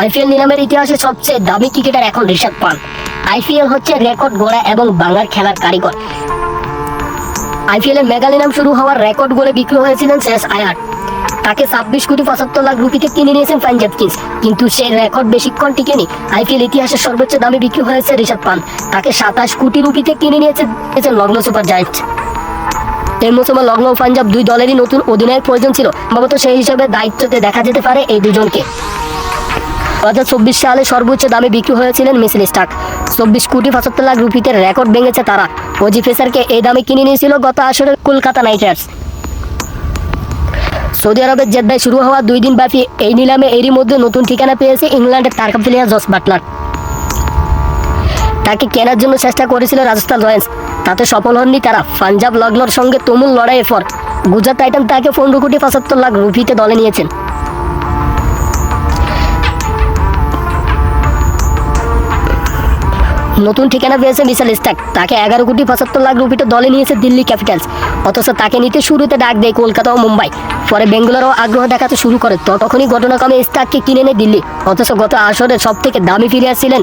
IPL নিলামের ইতিহাসে সবচেয়ে দামি ক্রিকেটার এখন ঋষভ পান আইপিএল হচ্ছে রেকর্ড গড়া এবং বাংলার খেলার কারিগর। আইপিএল এর মেগা নিলাম শুরু হওয়ার রেকর্ড গোলে বিক্রি হয়েছিলেন শেষ আয়ার তাকে ছাব্বিশ কোটি পঁচাত্তর লাখ রুপিতে কিনে নিয়েছেন পাঞ্জাব কিংস কিন্তু সেই রেকর্ড বেশিক্ষণ টিকেনি। আইপিএল ইতিহাসের সর্বোচ্চ দামে বিক্রি হয়েছে ঋষভ পান তাকে সাতাশ কোটি রুপিতে কিনে নিয়েছে লগ্ন সুপার জায়েন্ট এই মৌসুমে লগ্ন পাঞ্জাব দুই দলেরই নতুন অধিনায়ক প্রয়োজন ছিল। সম্ভবত সেই হিসাবে দায়িত্বতে দেখা যেতে পারে এই দুজনকে। দু হাজার চব্বিশ সালে সর্বোচ্চ দামে বিক্রি হয়েছিলেন মিসেল স্টাক চব্বিশ কোটি পঁচাত্তর লাখ রুপিতে রেকর্ড ভেঙেছে তারা। অজি ফেসারকে এই দামে কিনে নিয়েছিল গত আসরে কলকাতা নাইট রাইডার্স সৌদি আরবের জেদ্দায় শুরু হওয়া দুই দিন ব্যাপী এই নিলামে এরই মধ্যে নতুন ঠিকানা পেয়েছে ইংল্যান্ডের তারকা প্লেয়ার জস বাটলার। তাকে কেনার জন্য চেষ্টা করেছিল রাজস্থান রয়্যালস। তাতে সফল হননি তারা। পাঞ্জাব লগ্নর সঙ্গে তুমুল লড়াইয়ের পর গুজরাট টাইটান তাকে পনেরো কোটি পঁচাত্তর লাখ রুপিতে দলে নিয়েছেন। নতুন ঠিকানা পেয়েছে বিশাল স্টাক। তাকে এগারো কোটি পঁচাত্তর লাখ রুপিতে দলে নিয়েছে দিল্লি ক্যাপিটালস। অথচ তাকে নিতে শুরুতে ডাক দেয় কলকাতা ও মুম্বাই। পরে বেঙ্গালোরও আগ্রহ দেখাতে শুরু করে। ততক্ষণই ঘটনাক্রমে স্টাককে কিনে নেয় দিল্লি। অথচ গত আসরে সব থেকে দামি ফিরে ছিলেন